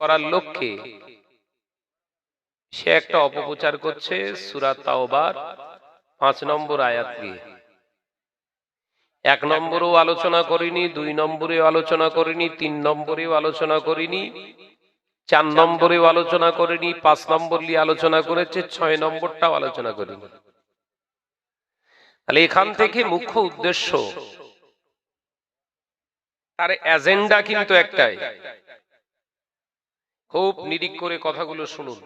করার লক্ষ্যে সে একটা অপপ্রচার করছে সুরাত তাওবার, পাঁচ নম্বর আয়াত দিয়ে। এক নম্বরেও আলোচনা করিনি, দুই নম্বরেও আলোচনা করিনি, তিন নম্বরেও আলোচনা করিনি, চার নম্বরেও আলোচনা করিনি, পাঁচ নম্বর নিয়ে আলোচনা করেছে, ছয় নম্বরটাও আলোচনা করিনি। তাহলে এখান থেকে মুখ্য উদ্দেশ্য, তার এজেন্ডা কিন্তু একটাই। খুব নিরিক করে কথাগুলো শুনুন।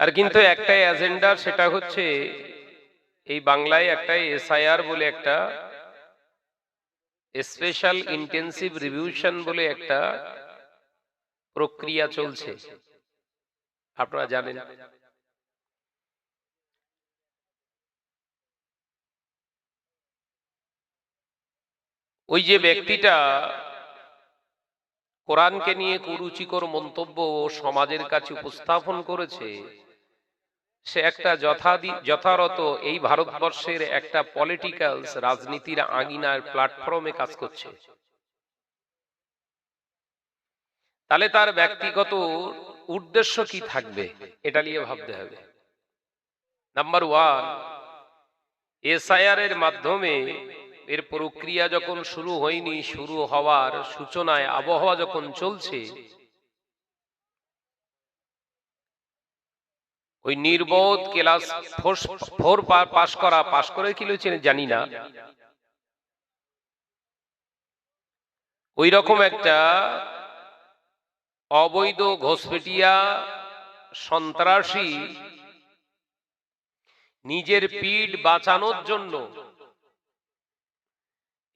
আর কিন্তু একটাই এজেন্ডা সেটা হচ্ছে এই বাংলায় একটা এসআইআর বলে একটা স্পেশাল ইন্টেন্সিভ রিভিউশন বলে একটা প্রক্রিয়া চলছে। আপনারা জানেন। ওই যে ব্যক্তিটা কোরআনকে নিয়ে কুরুচিকর মন্তব্য সমাজের কাছে উপস্থাপন করেছে। সে একটা যথারত এই ভারতবর্ষের একটা পলিটিক্যাল রাজনীতির আঙিনার প্ল্যাটফর্মে কাজ করছে। তাহলে তার ব্যক্তিগত উদ্দেশ্য কি থাকবে? এটা নিয়ে ভাবতে হবে। নাম্বার ওয়ান এসআইআর এর মাধ্যমে এর প্রক্রিয়া যখন শুরু হয়নি, শুরু হওয়ার সূচনায় আবহাওয়া যখন চলছে, ওই নির্বোধ ক্লাস ফোর পাস করা পাস করে কি জানি না। ওই রকম একটা অবৈধ ঘোষপেটিয়া সন্ত্রাসী নিজের পিঠ বাঁচানোর জন্য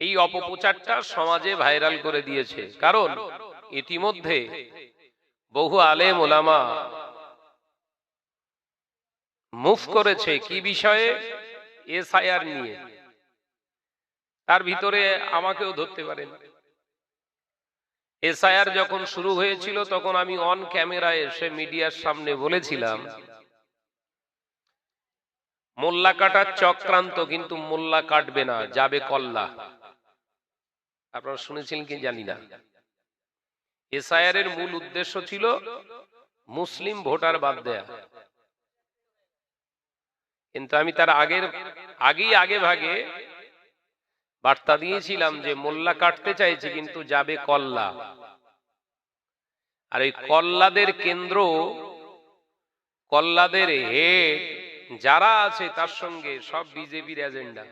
এই অপপ্রচারটা সমাজে ভাইরাল করে দিয়েছে। কারণ ইতিমধ্যে বহু আলেম ওলামা মুভ করেছে কি বিষয়ে? এসআইআর নিয়ে। তার ভিতরে আমাকেও ধরতে পারেন। এসআইআর যখন শুরু হয়েছিল, তখন আমি অন ক্যামেরায় এসে মিডিয়ার সামনে বলেছিলাম মোল্লা কাটার চক্রান্ত কিন্তু মোল্লা কাটবে না, যাবে কল্লা। আপনারা শুনেছিলেন কি জানি না। এসআইআর এর মূল উদ্দেশ্য ছিল মুসলিম ভোটার বাদ দেয়া। কিন্তু আমি তার আগের আগেই আগে ভাগে বার্তা দিয়েছিলাম যে মোল্লা কাটতে চাইছে কিন্তু যাবে কল্লা। আর এই কল্লাদের কেন্দ্র কল্লাদের হেড যারা আছে তার সঙ্গে সব বিজেপির এজেন্ডা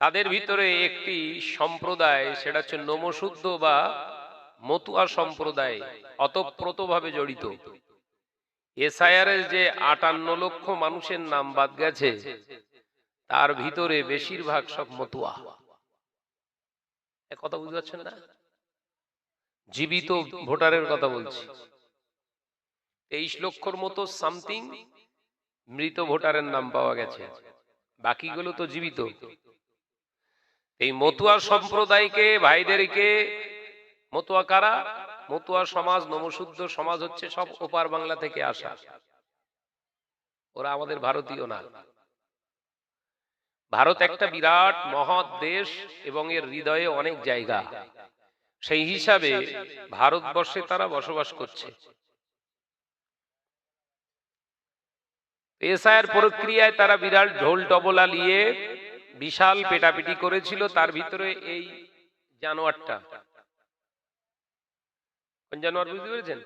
তাদের ভিতরে একটি সম্প্রদায় সেটা হচ্ছে নমশুদ্ধ বা মতুয়া সম্প্রদায় অতপ্রতভাবে জড়িত। এসআইআর যে আটান্ন লক্ষ মানুষের নাম বাদ গেছে তার ভিতরে বেশিরভাগ সব মতুয়া। কথা বুঝতে পারছেন না? জীবিত ভোটারের কথা বলছি। তেইশ লক্ষর মতো সামথিং মৃত ভোটারের নাম পাওয়া গেছে। বাকিগুলো তো জীবিত। এই মতুয়া সম্প্রদায়কে, ভাইদেরকে, মতুয়া কারা? মতুয়া সমাজ, নমশুদ্ধ সমাজ হচ্ছে সব ওপার বাংলা থেকে আসা। ওরা আমাদের ভারতীয় না। ভারত একটা বিরাট, মহৎ দেশ এবং এর হৃদয়ে অনেক জায়গা। সেই হিসাবে ভারতবর্ষে তারা বসবাস করছে। এসআইয়ের প্রক্রিয়ায় তারা বিরাট ঢোল টবলা নিয়ে বিশাল পেটাপিটি করেছিল তার ভিতরে এই জানোয়ারটা। কোন জানোয়ার বুঝতে পেরেছেন?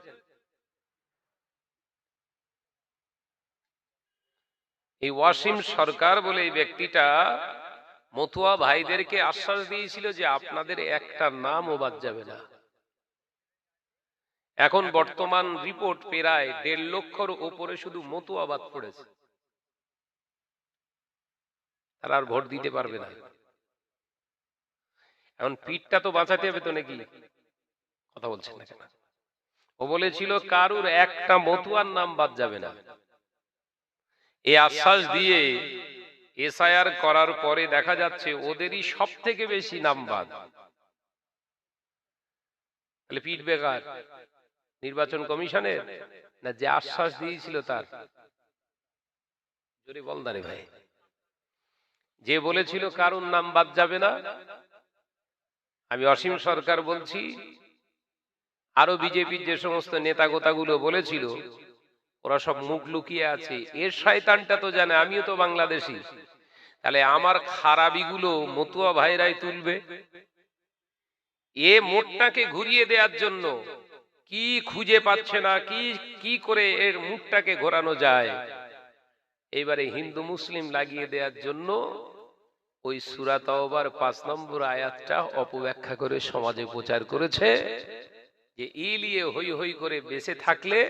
এই ওয়াসিম সরকার বলে এই ব্যক্তিটা মতুয়া ভাইদেরকে আশ্বাস দিয়েছিল যে আপনাদের একটা নামও বাদ যাবে না। এখন বর্তমান রিপোর্ট পেরায় দেড় লক্ষর উপরে শুধু মতুয়া বাদ পড়েছে। তারা আর ভোট দিতে পারবে না। এখন পিঠটা তো বাঁচাতে হবে তো নাকি? কথা বলছেন না কেন? ও বলেছিল, কারুর একটা মতুয়ার নাম বাদ যাবে না। এই আশ্বাস দিয়ে এসআইআর করার পরে দেখা যাচ্ছে, ওদেরই সব থেকে বেশি নাম বাদ। তাহলে পিঠ বেকার। নির্বাচন কমিশনের? না যে আশ্বাস দিয়েছিল তার? জোরে বল না ভাই। যে বলেছিল কারুর নাম বাদ যাবে না। আমি অসীম সরকার বলছি, আরও বিজেপির যে সমস্ত নেতা গোতাগুলো বলেছিল, ওরা সব মুখ লুকিয়ে আছে। এর শয়তানটা তো জানে, আমিও তো বাংলাদেশি। তাহলে আমার খারাপিগুলো মতুয়া ভাইরাই তুলবে? এ মোটটাকে ঘুরিয়ে দেওয়ার জন্য কি খুঁজে পাচ্ছে না, কি কি করে এর মুখটাকে ঘোরানো যায়? এবারে হিন্দু মুসলিম লাগিয়ে দেওয়ার জন্য ওই সুরাতবার পাঁচ নম্বর আয়াতটা অপব্যাখ্যা করে সমাজে প্রচার করেছে যে ইলিয়ে হই হই করে বেঁচে থাকলে,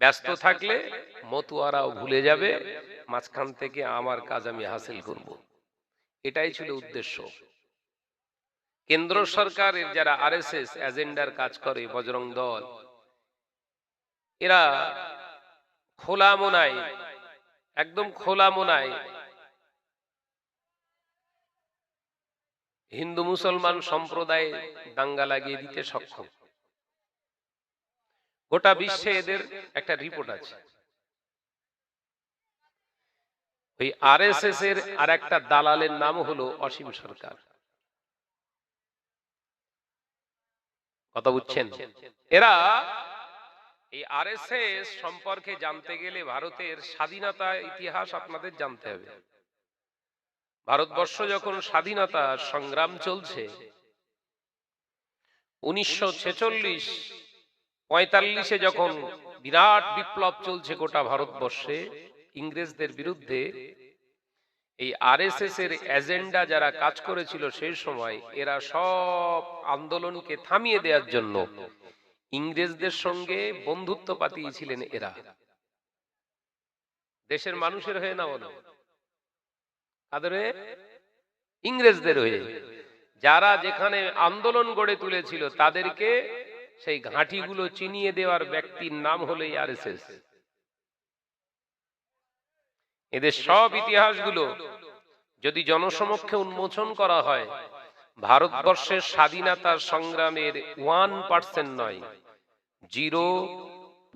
ব্যস্ত থাকলে মতুয়ারাও ভুলে যাবে, মাঝখান থেকে আমার কাজ আমি হাসিল করব। এটাই ছিল উদ্দেশ্য। কেন্দ্র সরকারের যারা আরএসএস এজেন্ডার কাজ করে, বজরং দল, এরা খোলা মনায় একদম খোলা মনায়। হিন্দু মুসলমান সম্প্রদায় দাঙ্গা লাগিয়ে দিতে সক্ষম। গোটা বিশ্বে এদের একটা রিপোর্ট আছে। ওই আরএসএস এর আর একটা দালালের নাম হলো অসীম সরকার। কথা বুঝছেন? এরা এই আরএসএস সম্পর্কে জানতে গেলে ভারতের স্বাধীনতা ইতিহাস আপনাদের জানতে হবে। ভারতবর্ষ যখন স্বাধীনতা সংগ্রাম চলছে, উনিশশো ছেচল্লিশ পঁয়তাল্লিশে যখন বিরাট বিপ্লব চলছে গোটা ভারতবর্ষে, ইংরেজদের বিরুদ্ধে, এই আরএসএস এর এজেন্ডা যারা কাজ করেছিল সেই সময়, এরা সব আন্দোলনকে থামিয়ে দেওয়ার জন্য ইংরেজদের সঙ্গে বন্ধুত্ব পাতিয়েছিলেন এরা। দেশের মানুষের হয়ে না বলো কাদের ইংরেজদের হয়ে। যারা যেখানে আন্দোলন গড়ে তুলেছিল, তাদেরকে সেই ঘাঁটিগুলো চিনিয়ে দেওয়ার ব্যক্তির নাম হলো আরএসএস। এদের সব ইতিহাসগুলো যদি জনসমক্ষে উন্মোচন করা হয় ভারতবর্ষের স্বাধীনতার সংগ্রামের ওয়ান পার্সেন্ট নয়, zero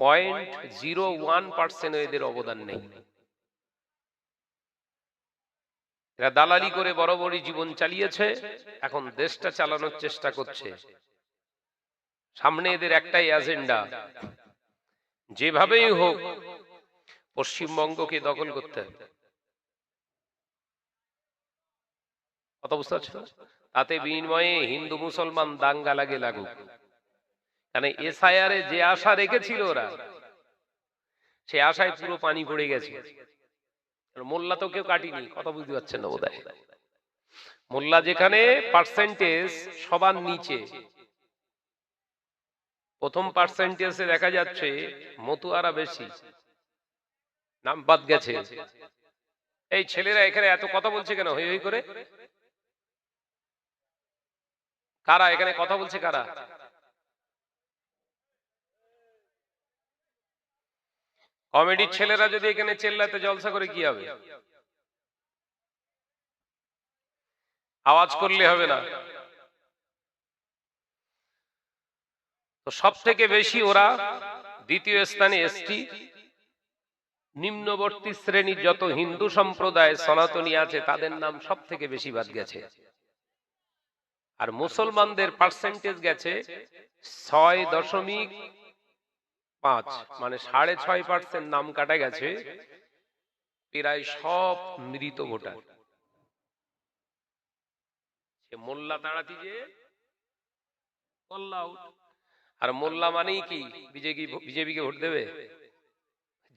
point zero one percent এদের অবদান নেই। এরা দালালি করে বড় জীবন চালিয়েছে, এখন দেশটা চালানোর চেষ্টা করছে। সামনে এদের একটাই এজেন্ডা যেভাবেই হোক পশ্চিমবঙ্গকে দখল করতে হবে। বুঝতে পারছ তাতে বিনিময়ে হিন্দু মুসলমান দাঙ্গা লাগে লাগুক। কারণ এসআইআর যে আশা রেখেছিল ওরা, সে আশায় পুরো পানি পড়ে গেছে। মোল্লা তো কেউ কাটিনি, কথা বুঝতে পারছেন না বোধহয়। মোল্লা যেখানে পার্সেন্টেজ সবার নিচে, প্রথম পার্সেন্টেজে দেখা যাচ্ছে মতুয়ারা বেশি। নাম বাদ গেছে। এই ছেলেরা এখানে এত কথা বলছে কেন? হই হই করে? কারা এখানে কথা বলছে কারা? কমেডির ছেলেরা যদি এখানে চেল্লাতে জলসা করে কি হবে? আওয়াজ করলে হবে না। তো সব থেকে বেশি ওরা দ্বিতীয় স্থানে এসটি নিম্নবর্তী শ্রেণির যত হিন্দু সম্প্রদায় সনাতনী আছে, তাদের নাম সব থেকে বেশি বাদ গেছে। আর মুসলমানদের পার্সেন্টেজ গেছে ছয় দশমিক পাঁচ মানে সাড়ে ছয় পার্সেন্ট নাম কাটা গেছে, প্রায় সব মৃত ভোটার। মোল্লা তাড়াতি যে আর মোল্লা মানেই কি, বিজেপি, বিজেপিকে ভোট দেবে?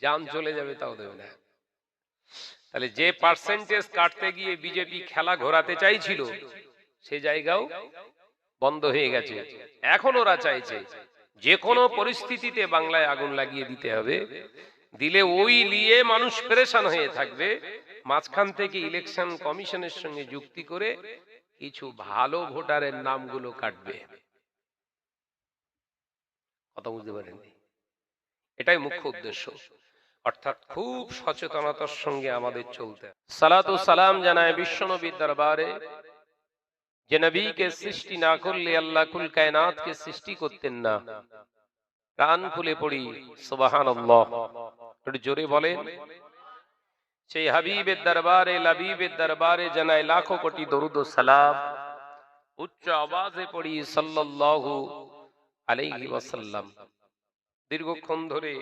যান চলে যাবে, তাও দেবে না। তাহলে যে পার্সেন্টেজ কাটতে গিয়ে বিজেপি খেলা ঘোরাতে চাইছিল সে জায়গাও বন্ধ হয়ে গেছে। এখন ওরা চাইছে যে কোনো পরিস্থিতিতে বাংলায় আগুন লাগিয়ে দিতে হবে। দিলে ওই নিয়ে মানুষ পেরেশান হয়ে থাকবে। মাঝখান থেকে ইলেকশন কমিশনের সঙ্গে যুক্তি করে কিছু ভালো ভোটারের নামগুলো কাটবে। কথা বুঝতে পারেননি? এটাই মুখ্য উদ্দেশ্য। অর্থাৎ খুব সচেতনতার সঙ্গে আমাদের চলতে সালাত সালাম জানায় বিশ্বনবীর দরবারে। যে নবীকে সৃষ্টি না করলে আল্লাহ কুল কায়নাতকে সৃষ্টি করতেন না। প্রাণ খুলে পড়ি সুবাহান একটু জোরে বলেন। সেই হাবিবের দরবারে লাবিবের দরবারে জানায় লাখো কোটি দরুদ সালাম। উচ্চ আওয়াজে পড়ি সাল্লাল্লাহু আলাইহি ওয়াসাল্লাম। দীর্ঘক্ষণ ধরে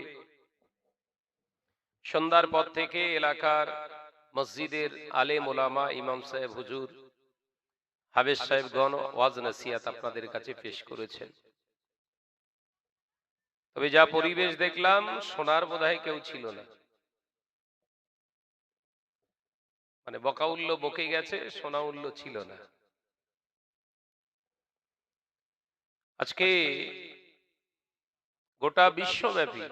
সন্ধ্যার পর থেকে এলাকার মসজিদের আলেম ওলামা ইমাম সাহেব হুজুর হাবেজ সাহেবগণ ওয়াজ নসিহাত আপনাদের কাছে পেশ করেছেন। তবে যা পরিবেশ দেখলাম সোনার বোধহয় কেউ ছিল না। মানে বকাউল্য বকে গেছে সোনা উল্ল ছিল না। আজকে গোটা বিশ্বব্যাপী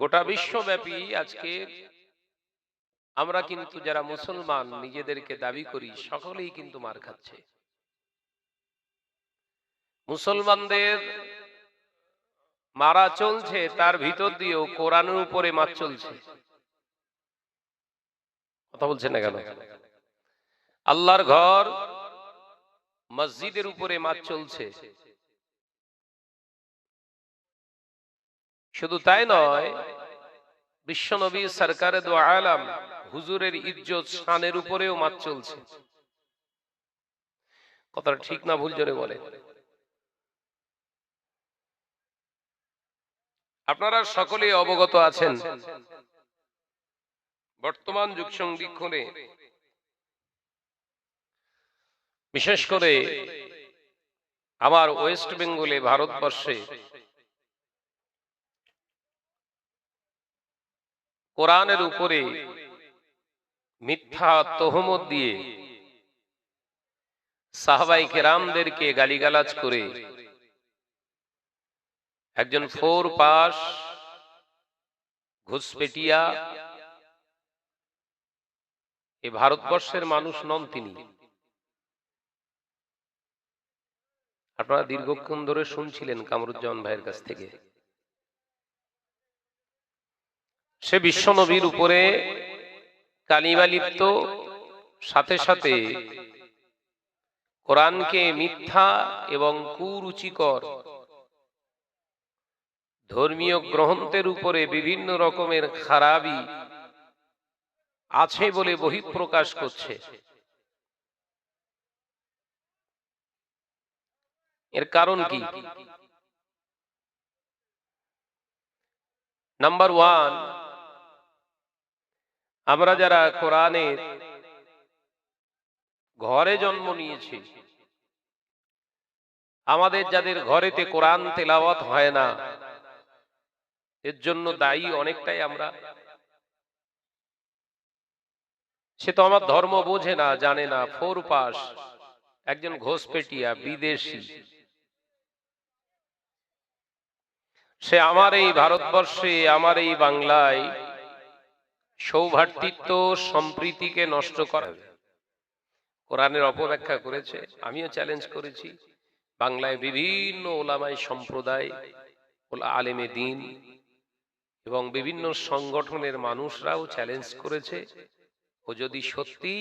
গোটা বিশ্বব্যাপী আজকে আমরা কিন্তু যারা মুসলমান নিজেদেরকে দাবি করি সকলেই কিন্তু মার খাচ্ছে। মুসলমানদের মারা চলছে তার ভিতর দিয়েও কোরআনের উপরে মার চলছে। কথা বলছেন না কেন? আল্লাহর ঘর মসজিদের উপরে মাছ চলছে। শুধু তাই নয় বিশ্বনবী সরকারে দো আলাম হুজুরের ইজ্জত শানের উপরেও মাছ চলছে। কথাটা ঠিক না, ভুল জোরে বলে। আপনারা সকলে অবগত আছেন, বর্তমান যুগ সন্ধিক্ষণে বিশেষ করে আমার ওয়েস্ট বেঙ্গলে ভারতবর্ষে কোরআনের উপরে মিথ্যা তহমত দিয়ে সাহবাই কেরামদেরকে গালিগালাজ করে একজন ফোর পাস ঘুষপেটিয়া এ ভারতবর্ষের মানুষ নন তিনি। আপনারা দীর্ঘক্ষণ ধরে শুনছিলেন কামরুজ্জামান ভাইয়ের কাছ থেকে। সে বিশ্বনবীর উপরে কালিমা লিপ্ত সাথে সাথে কোরআনকে মিথ্যা এবং কুরুচিকর ধর্মীয় গ্রন্থের উপরে বিভিন্ন রকমের খারাপি আছে বলে বহিঃপ্রকাশ করছে। এর কারণ কি? নাম্বার ওয়ান আমরা যারা কোরআনের ঘরে জন্ম নিয়েছি, আমাদের যাদের ঘরেতে কোরআন তেলাওয়াত হয় না, এর জন্য দায়ী অনেকটাই আমরা। সে তো আমার ধর্ম বোঝে না, জানে না ফোর পাস একজন ঘোষপেটিয়া, বিদেশি। সে আমার এই ভারতবর্ষে, আমার এই বাংলায় সৌভাতৃত্ব সম্প্রীতিকে নষ্ট করে কোরআনের অপব্যাখ্যা করেছে, আমিও চ্যালেঞ্জ করেছি। বাংলায় বিভিন্ন ওলামাই সম্প্রদায় আলেমে দিন এবং বিভিন্ন সংগঠনের মানুষরাও চ্যালেঞ্জ করেছে। ও যদি সত্যি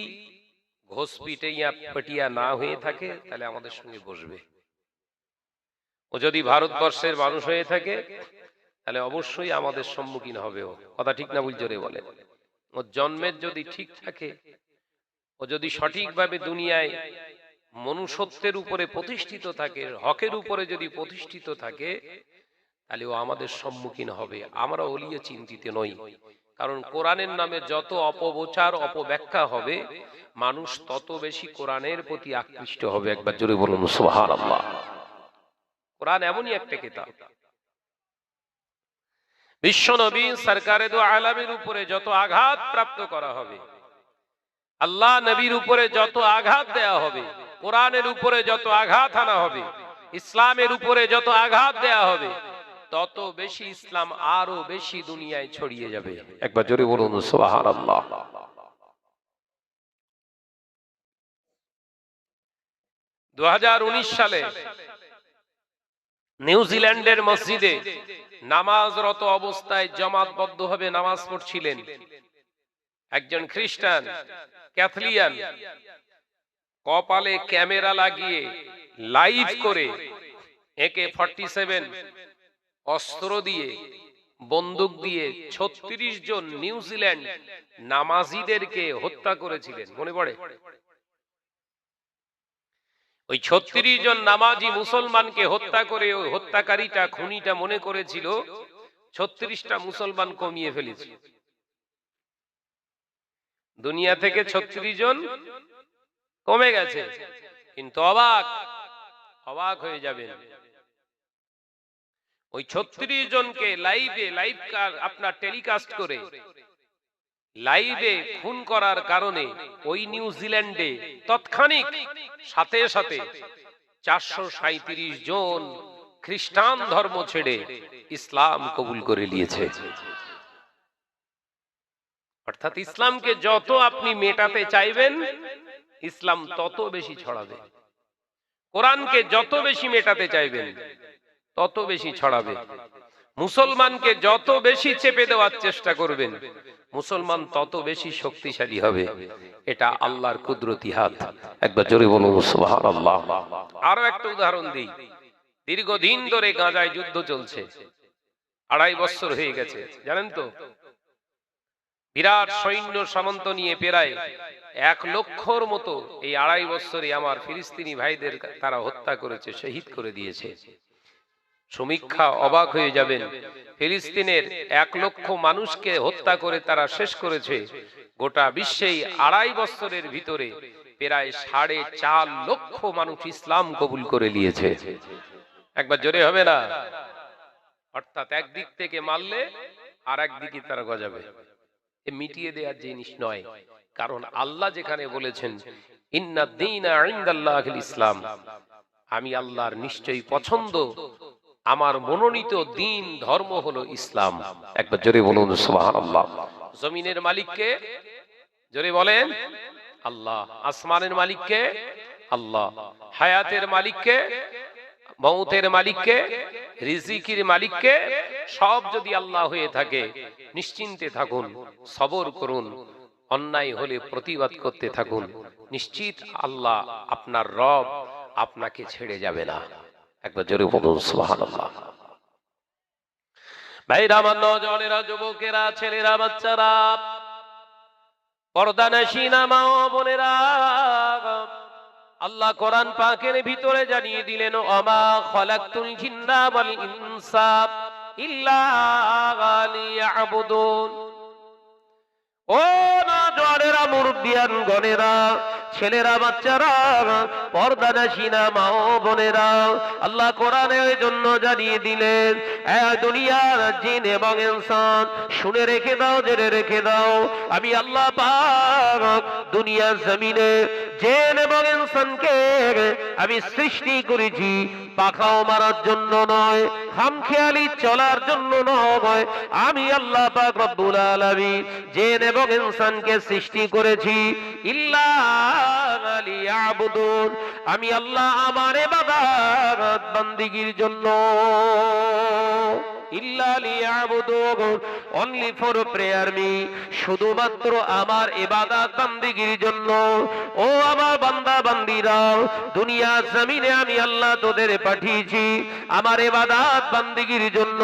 ঘোষ পিটেইয়া পেটিয়া না হয়ে থাকে, তাহলে আমাদের সঙ্গে বসবে। ও যদি ভারতবর্ষের মানুষ হয়ে থাকে, তাহলে অবশ্যই আমাদের সম্মুখীন হবে ও। কথা ঠিক না, ভুল জোরে বলে ওর জন্মের যদি ঠিক থাকে, ও যদি সঠিকভাবে দুনিয়ায় মনুষ্যত্বের উপরে প্রতিষ্ঠিত থাকে, হকের উপরে যদি প্রতিষ্ঠিত থাকে, তাহলে ও আমাদের সম্মুখীন হবে। আমরা ওলিয়ে চিন্তিত নই। কারণ কোরআনের নামে যত অপপ্রচার, অপব্যাখ্যা হবে, মানুষ তত বেশি কোরআনের প্রতি আকৃষ্ট হবে। একবার জোরে বলুন, সুবহানাল্লাহ। কোরআন এমনই একটা কিতাব। বিশ্ব নবী সরকারে দো আলামের উপরে যত আঘাত প্রাপ্ত করা হবে, আল্লাহ নবীর উপরে যত আঘাত দেয়া হবে, কোরআনের উপরে যত আঘাত আনা হবে, ইসলামের উপরে যত আঘাত দেয়া হবে, তত বেশি ইসলাম আরও বেশি দুনিয়ায় ছড়িয়ে যাবে। একবার জোরে বলুন, সুবহানাল্লাহ। দু হাজার উনিশ সালে নিউজিল্যান্ডের মসজিদে নামাজরত অবস্থায় জমাতবদ্ধভাবে নামাজ পড়ছিলেন। একজন খ্রিস্টান, ক্যাথলিয়ান, কপালে ক্যামেরা লাগিয়ে লাইভ করে একে ফর্টি সেভেন অস্ত্র দিয়ে, বন্দুক দিয়ে ছত্রিশ জন নিউজিল্যান্ড নামাজিদেরকে হত্যা করেছিলেন। মনে পড়ে? ওই ছত্রিশ জন নামাজি মুসলমানকে হত্যা করে ওই হত্যাকারীটা, খুনিটা মনে করেছিল, ছত্রিশটা মুসলমান কমিয়ে ফেলেছে। দুনিয়া থেকে ছত্রিশ জন কমে গেছে, কিন্তু অবাক অবাক হয়ে যাবেন। ওই ছত্রিশ জনকে লাইভে লাইভ আপনার টেলিকাস্ট করে লাইভে খুন করার কারণে ওই নিউজিল্যান্ডে তৎক্ষণিক সাথে সাথে চারশো সাঁত্রিশ জন খ্রিস্টান ধর্ম ছেড়ে ইসলাম কবুল করে নিয়েছে। অর্থাৎ ইসলামকে যত আপনি মেটাতে চাইবেন, ইসলাম তত বেশি ছড়াবে। কোরআনকে যত বেশি মেটাতে চাইবেন, তত বেশি ছড়াবে। মুসলমানকে যত বেশি চেপে দেওয়ার চেষ্টা করবেন মুসলমান তত বেশি শক্তিশালী হবে। এটা আল্লাহর কুদরতি হাত। একবার জোরে বলুন আরও একটা উদাহরণ দিই। দীর্ঘদিন ধরে গাঁজায় যুদ্ধ চলছে। আড়াই বছর হয়ে গেছে, জানেন তো? বিরাট সৈন্য সামন্ত নিয়ে পেরায় এক লক্ষর মতো এই আড়াই বছরে আমার ফিলিস্তিনি ভাইদের তারা হত্যা করেছে, শহীদ করে দিয়েছে। সমীক্ষা অবাক হয়ে যাবেন। ফিলিস্তিনের এক লক্ষ মানুষকে হত্যা করে তারা শেষ করেছে। গোটা বিশ্বেই আড়াই বছরের ভিতরে প্রায় সাড়ে চার লক্ষ মানুষ ইসলাম কবুল করে নিয়েছে। একবার জোরে হবে না? অর্থাৎ একদিক থেকে মারলে আর একদিকে তারা গজাবে। মিটিয়ে দেওয়ার জিনিস নয়। কারণ আল্লাহ যেখানে বলেছেন, ইন্না দীনা ইসলাম। আমি আল্লাহর নিশ্চয়ই পছন্দ আমার মনোনীত দিন, ধর্ম হলো ইসলাম। একবার জোরে বলুন জমিনের মালিককে জোরে বলেন, আল্লাহ। আসমানের মালিককে, আল্লাহ। হায়াতের মালিককে মৌতের মালিককে, রিজিকির মালিককে, সব যদি আল্লাহ হয়ে থাকে, নিশ্চিন্তে থাকুন, সবর করুন, অন্যায় হলে প্রতিবাদ করতে থাকুন, নিশ্চিত আল্লাহ আপনার রব আপনাকে ছেড়ে যাবে না। একবার জোরে বলুন, সুবহানাল্লাহ। ভাইরা নজনেরা যুবকেরা, ছেলেরা, বাচ্চারা বোনেরা, আল্লাহ কোরআন পাকের ভিতরে জানিয়ে দিলেন অমা খলাকতুল জিন্না ওয়াল ইনসা ইল্লা লিয়াবুদুন। ও না জনেরা মুরব্বিয়ান, গনেরা ছেলেরা, বাচ্চারা, পর্দা নাসিনা মা ও বোনেরা। আল্লাহ কোরআনে ওই জন্য জানিয়ে দিলেন দুনিয়ার জিন এবং ইনসান, শুনে রেখে দাও, জেনে রেখে দাও। আমি আল্লাহ পাক দুনিয়ার জমিনে জেন এবং ইনসানকে আমি সৃষ্টি করেছি। পাখাও মারার জন্য নয়, খামখেয়ালি চলার জন্য নয়। আমি আল্লাহ পাক রব্বুল আলামিন জেন এবং ইনসানকে সৃষ্টি করেছি। ইল্লা আমি আল্লাহ আমার ইবাদত বান্দিগির জন্য। ইল্লা ফর প্রেয়ার মি শুধুমাত্র আমার ইবাদত বান্দিগির জন্য। ও আমার বান্দা বান্দিরা, দুনিয়া জমিনে আমি আল্লাহ তোদের পাঠিয়েছি, আমার ইবাদত বান্দিগির জন্য।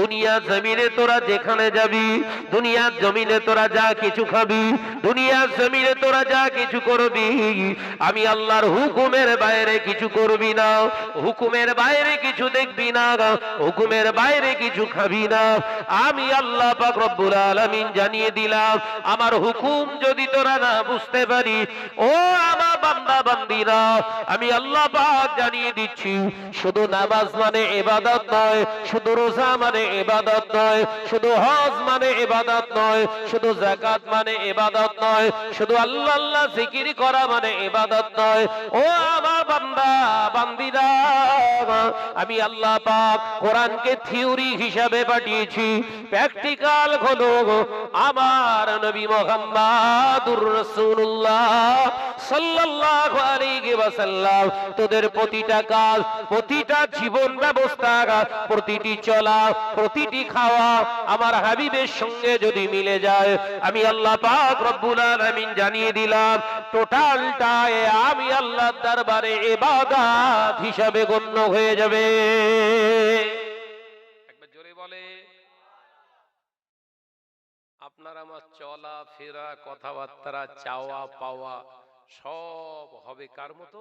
দুনিয়া জমিনে তোরা যেখানে যাবি দুনিয়ার জমিনে তোরা যা কিছু খাবি দুনিয়ার জমিনে তোরা যা কিছু করবি, আমি আল্লাহর হুকুমের বাইরে কিছু করবি না, হুকুমের বাইরে কিছু দেখবি না, হুকুমের বাইরে কিছু খাবি না। আমি আল্লাহ পাক রব্বুল আলামিন জানিয়ে দিলাম, আমার হুকুম যদি তোরা না বুঝতে পারি, ও আমার বান্দা বান্দিরা, আমি আল্লাহ পাক জানিয়ে দিচ্ছি, শুধু নামাজ মানে ইবাদত নয়, শুধু রোজা মানে ইবাদত নয়, শুধু হজ মানে ইবাদত নয়, শুধু যাকাত মানে ইবাদত নয়, শুধু আল্লাহ আল্লাহ জিকির করা মানে ইবাদত নয়। ও আমার বান্দা বান্দিরা, আমি আল্লাহ পাক কোরআনকে থিওরি হিসাবে পাঠিয়েছি। প্র্যাকটিক্যাল হলো আমার নবী মোহাম্মদুর রাসূলুল্লাহ সাল্লাল্লাহু আলাইহি ওয়াসাল্লাম। তোদের প্রতিটা কাজ, প্রতিটা জীবন ব্যবস্থা, প্রতিটি চলা, প্রতিটি খাওয়া আমার হাবিবের সঙ্গে যদি মিলে যায়, আমি আল্লাহ পাক রব্বুল আলামিন জানিয়ে দিলাম টোটালটায় আমি আল্লাহর দরবারে ইবাদত হিসাবে গণ্য হয়ে যাবে। আপনার আমার চলা ফেরা কথাবার্তা চাওয়া পাওয়া সব হবে কার মতো?